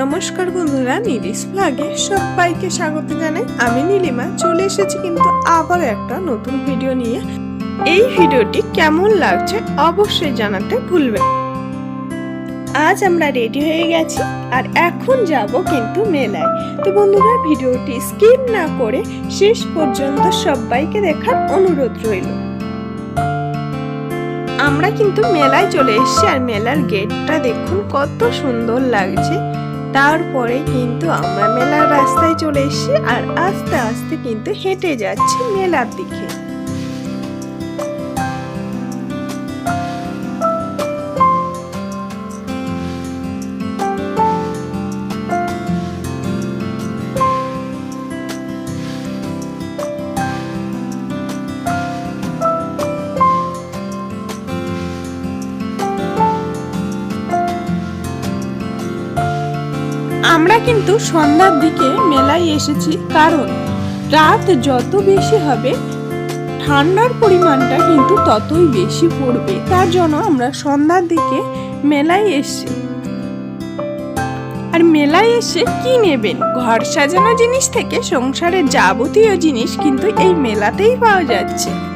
নমস্কার বন্ধুরা নিরিস ব্লগে সবাইকে স্বাগত জানাই। আমি নীলিমা, চলে এসেছি কিন্তু আবার একটা নতুন ভিডিও নিয়ে। এই ভিডিওটি কেমন লাগছে অবশ্যই জানাতে ভুলবেন আজ আমরা রেডি হয়ে গেছি আর এখন যাব কিন্তু মেলায়। তো বন্ধুরা ভিডিওটি স্কিপ না করে শেষ পর্যন্ত সবাইকে দেখার অনুরোধ রইল। আমরা কিন্তু মেলায় চলে এসেছি আর মেলার গেটটা দেখুন কত সুন্দর লাগছে। তারপরে কিন্তু আমরা মেলার রাস্তায় চলে এসেছি আর আস্তে আস্তে কিন্তু হেঁটে যাচ্ছি মেলার দিকে। কিন্তু সন্ধ্যার দিকে মেলায় এসেছি কারণ রাত যত বেশি হবে, ঠান্ডার পরিমাণটা কিন্তু ততই বেশি পড়বে। তার জন্য আমরা সন্ধ্যার দিকে মেলায় এসেছি। আর মেলায় এসে কি নেবেন? ঘর সাজানো জিনিস থেকে সংসারের যাবতীয় জিনিস কিন্তু এই মেলাতেই পাওয়া যাচ্ছে।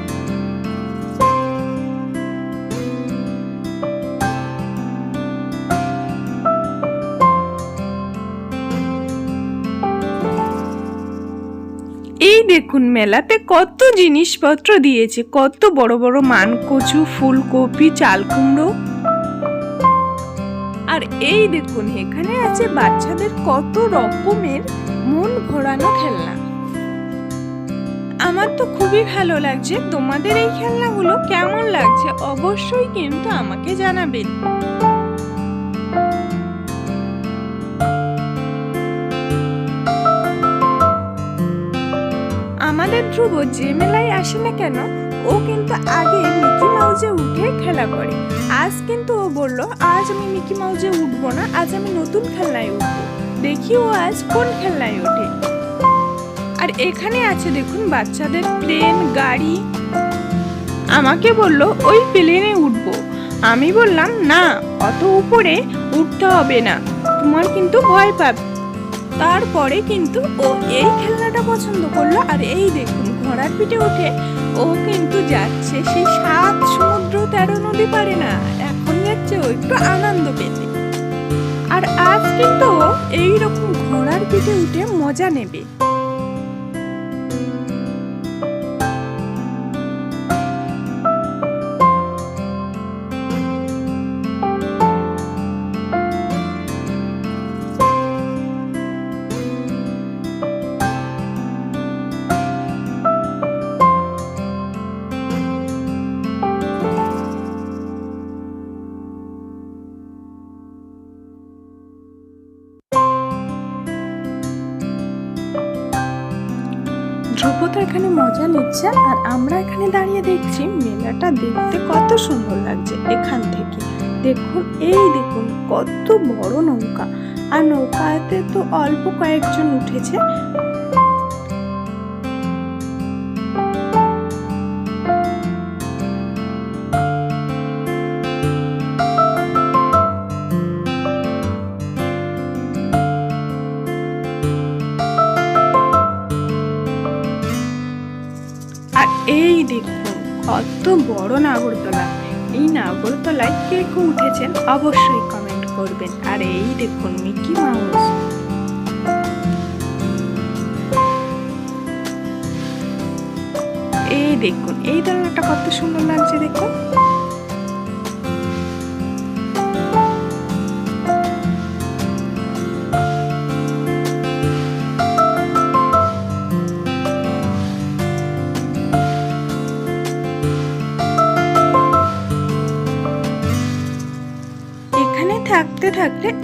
দেখুন মেলাতে কত জিনিসপত্র দিয়েছে, কত বড় বড় মানকচু, ফুলকপি চাল কুমড়ো আর এই দেখুন, এখানে আছে বাচ্চাদের কত রকমের মন ভরানো খেলনা। আমার তো খুবই ভালো লাগছে, তোমাদের এই খেলনাগুলো কেমন লাগছে অবশ্যই কিন্তু আমাকে জানাবেন। ধ্রুব যে মেলায় আসে না কেন, ও কিন্তু আগে মিকি মাউজে উঠে খেলা করে। আজ কিন্তু ও বলল, আজ আমি মিকি মাউজে উঠবো না, আজ আমি নতুন খেলনায় উঠবো। দেখি ও আজ কোন খেলনায় ওঠে। আর এখানে আছে দেখুন, বাচ্চাদের প্লেন, গাড়ি। আমাকে বলল, ওই প্লেনে উঠবো। আমি বললাম, না, অত উপরে উঠতে হবে না। তোমার কিন্তু ভয় পাবে। তারপরে কিন্তু ও এই খেলনাটা পছন্দ করল। আর এই দেখুন, ঘোড়ার পিঠে উঠে ও কিন্তু যাচ্ছে সেই সাত সমুদ্র তেরো নদী পারে না। এখন যাচ্ছে ও একটু আনন্দ পেতে। আর আজ কিন্তু ও এইরকম ঘোড়ার পিঠে উঠে মজা নেবে। ধ্রুব এখানে মজা নিচ্ছে আর আমরা এখানে দাঁড়িয়ে দেখছি মেলাটা দেখতে কত সুন্দর লাগছে এখান থেকে। দেখুন, এই দেখুন, কত বড় নৌকা। আর নৌকাতে তো অল্প কয়েকজন উঠেছে। আর এই দেখুন, কত বড় নাগরতলা এই নাগরতলায় কে কে উঠেছেন অবশ্যই কমেন্ট করবেন। আর এই দেখুন, মিকি মাউস। এই দেখুন, এই দোলনাটা কত সুন্দর লাগছে দেখুন।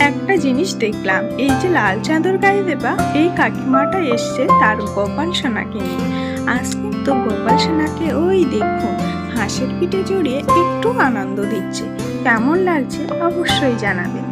একটা জিনিস দেখলাম, এই যে লাল চাদর গায়ে দেবা এই কাকিমাটা এসছে তার গোপাল সোনাকে নিয়ে। আজ কিন্তু গোপাল সোনাকে ওই দেখুন হাঁসের পিঠে জড়িয়ে একটু আনন্দ দিচ্ছে। কেমন লাগছে অবশ্যই জানাবেন।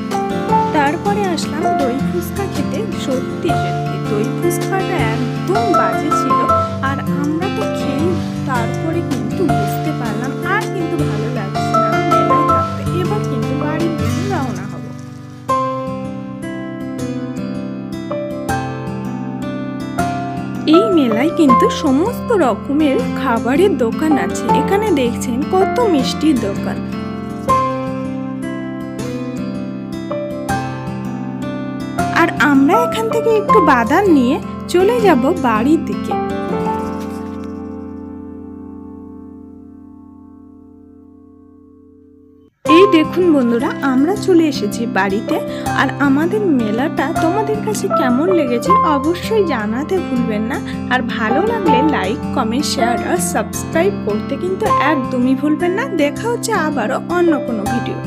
আসলাম দই ফুচকা খেতে। সত্যি সত্যি, দই ফুচকাটা একদম বাজে ছিল। আর আমরা তো খেয়ে তারপরে কিন্তু বুঝতে পারলাম, আর কিন্তু ভালো লাগছে না। এবার কিন্তু বাড়ির রওনা হব। এই মেলায় কিন্তু সমস্ত রকমের খাবারের দোকান আছে। এখানে দেখছেন কত মিষ্টির দোকান। আমরা এখান থেকে একটু বাদাম নিয়ে চলে যাব বাড়ির দিকে। এই দেখুন বন্ধুরা, আমরা চলে এসেছি বাড়িতে আর আমাদের মেলাটা তোমাদের কাছে কেমন লেগেছে অবশ্যই জানাতে ভুলবেন না। আর ভালো লাগলে লাইক কমেন্ট শেয়ার আর সাবস্ক্রাইব করতে কিন্তু একদমই ভুলবেন না। দেখা হচ্ছে আবারও অন্য কোনো ভিডিও